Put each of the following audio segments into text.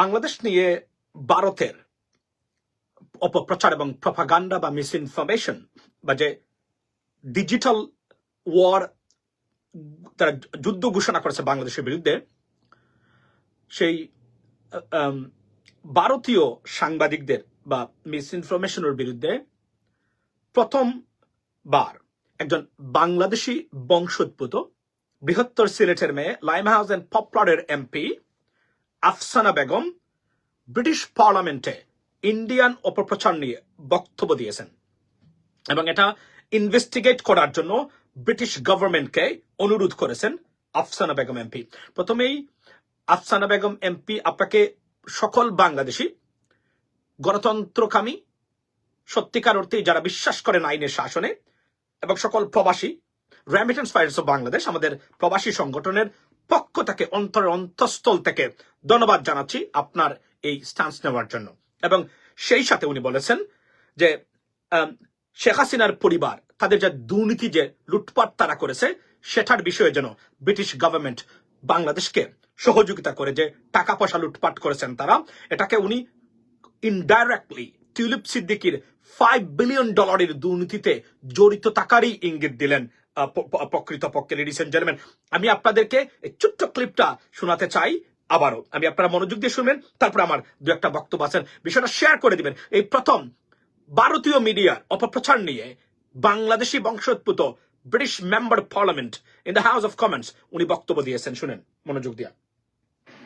বাংলাদেশ নিয়ে ভারতের অপপ্রচার এবং প্রপাগান্ডা বা মিস ইনফরমেশন বা যে ডিজিটাল ওয়ার তারা যুদ্ধ ঘোষণা করেছে বাংলাদেশের বিরুদ্ধে, সেই ভারতীয় সাংবাদিকদের বা মিস ইনফরমেশনের বিরুদ্ধে প্রথমবার একজন বাংলাদেশি বংশোদ্ভূত, বৃহত্তর সিলেটের মেয়ে লাইমা হাউস অ্যান্ড পপলারের এমপি আফসানা বেগম ব্রিটিশ পার্লামেন্টে ইন্ডিয়ান অপপ্রচার নিয়ে বক্তব্য দিয়েছেন। এবং এটা ইনভেস্টিগেট করার জন্য ব্রিটিশ গভর্নমেন্টকে অনুরোধ করেছেন আফসানা বেগম এমপি প্রথমেই আফসানা বেগম এমপি আপনাকে সকল বাংলাদেশি, গণতন্ত্রকামী, সত্যিকার অর্থে যারা বিশ্বাস করেন আইনের শাসনে, এবং সকল প্রবাসী রেমিটেন্স ফাইন্স অফ বাংলাদেশ আমাদের প্রবাসী সংগঠনের পক্ষ থেকে অন্তরের অন্তঃস্থল থেকে ধন্যবাদ জানাচ্ছি আপনার এই স্টান্স নেওয়ার জন্য। এবং সেই সাথে উনি বলেছেন যে শেখ হাসিনার পরিবার, তাদের যে দুর্নীতি, যে লুটপাট তারা করেছে, সেটার বিষয়ে যেন ব্রিটিশ গভর্নমেন্ট বাংলাদেশকে সহযোগিতা করে যে টাকা পয়সা লুটপাট করেছেন তারা, এটাকে উনি ইনডাইরেক্টলি টিউলিপ সিদ্দিকির ফাইভ বিলিয়ন ডলারের দুর্নীতিতে জড়িত থাকারই ইঙ্গিত দিলেন আহ, প- প- লেডিস এন্ড জেন্টলম্যান আমি আপনাদেরকে ছোট্ট ক্লিপটা শোনাতে চাই আবারও। আমি আপনারা মনোযোগ দিয়ে শুনবেন তারপর আমার দু একটা বক্তব্য আছেন বিষয়টা শেয়ার করে দিবেন। এই প্রথম ভারতীয় মিডিয়ার অপপ্রচার নিয়ে বাংলাদেশি বংশোদ্ভূত British member parliament in the House of Commons উনি বক্তব্য দিয়েছেন শুনেন মনোযোগ দিয়া।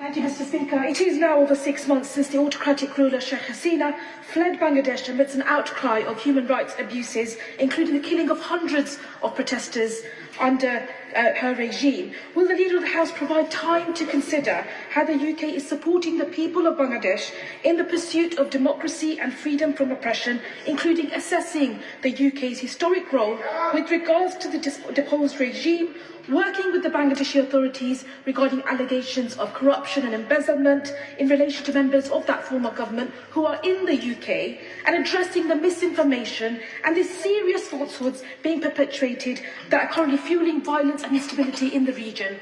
Thank you, Mr. Speaker. It is now over six months since the autocratic ruler Sheikh Hasina fled Bangladesh amidst an outcry of human rights abuses, including the killing of hundreds of protesters under uh, her regime. Will the Leader of the House provide time to consider how the UK is supporting the people of Bangladesh in the pursuit of democracy and freedom from oppression, including assessing the UK's historic role with regards to the deposed regime, working with the Bangladeshi authorities regarding allegations of corruption and embezzlement in relation to members of that former government who are in the UK, and addressing the misinformation and the serious falsehoods being perpetrated that are currently fueling violence and instability in the region.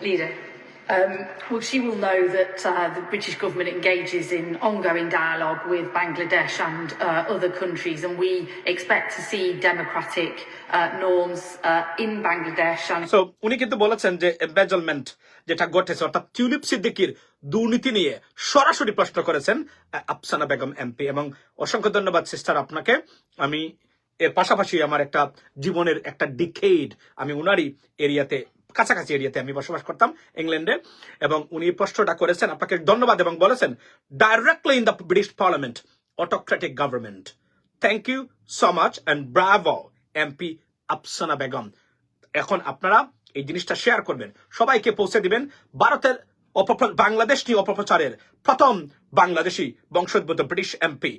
Leader. Um, well, she will know that uh, the British government engages in ongoing dialogue with Bangladesh and uh, other countries, and we expect to see democratic uh, norms uh, in Bangladesh and so উনি কিন্তু বলেছেন যে এম্বেজলমেন্ট যেটা ঘটেছে অর্থাৎ tulip সিদ্দিকির দুর্নীতি নিয়ে সরাসরি প্রশ্ন করেছেন আহ, আফসানা বেগম এমপি এবং অসংখ্য ধন্যবাদ সিস্টার আপনাকে আমি এর পাশাপাশি আমার একটা জীবনের একটা ডিকেইড আমি উনারই এরিয়াতে কাছাকাছি এরিয়াতে আমি বসবাস করতাম ইংল্যান্ডে, এবং উনি প্রশ্নটা করেছেন, আপনাকে ধন্যবাদ, এবং বলেছেন directly in the British parliament autocratic government thank you so much and bravo MP Afsana Begum এখন আপনারা এই জিনিসটা শেয়ার করবেন। সবাইকে পৌঁছে দিবেন ভারতের বাংলাদেশ নিয়ে অপপ্রচারের প্রথম বাংলাদেশি বংশোদ্ভূত ব্রিটিশ এমপি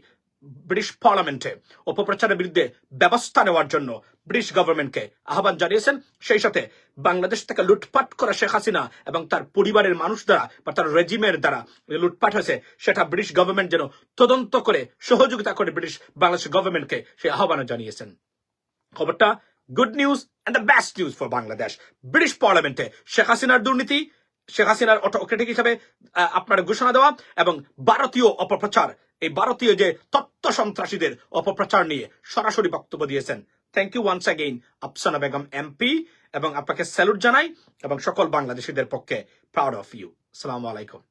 ব্রিটিশ পার্লামেন্টে অপপ্রচারের বিরুদ্ধে ব্যবস্থা নেওয়ার জন্য ব্রিটিশ গভর্নমেন্টকে আহ্বান জানিয়েছেন। সেই সাথে বাংলাদেশ থেকে লুটপাট করা শেখ হাসিনা এবং তার পরিবারের মানুষ দ্বারা বা তার রেজিমের দ্বারা লুটপাট হয়েছে, সেটা ব্রিটিশ গভর্নমেন্ট যেন তদন্ত করে, সহযোগিতা করে ব্রিটিশ বাংলাদেশ গভর্নমেন্টকে সেই আহ্বান জানিয়েছেন। খবরটা good news and the best news for Bangladesh British পার্লামেন্টে শেখ হাসিনার দুর্নীতি, শেখ হাসিনার অটোক্রেটিক হিসাবে আপনার ঘোষণা দেওয়া এবং ভারতীয় অপপ্রচার এই ভারতীয় যে তত্ত্ব সন্ত্রাসীদের অপপ্রচার নিয়ে সরাসরি বক্তব্য দিয়েছেন। Thank you once again Afsana Begum MP এবং আপনাকে স্যালুট জানাই, এবং সকল বাংলাদেশিদের পক্ষে প্রাউড অফ ইউ সালামু আলাইকুম।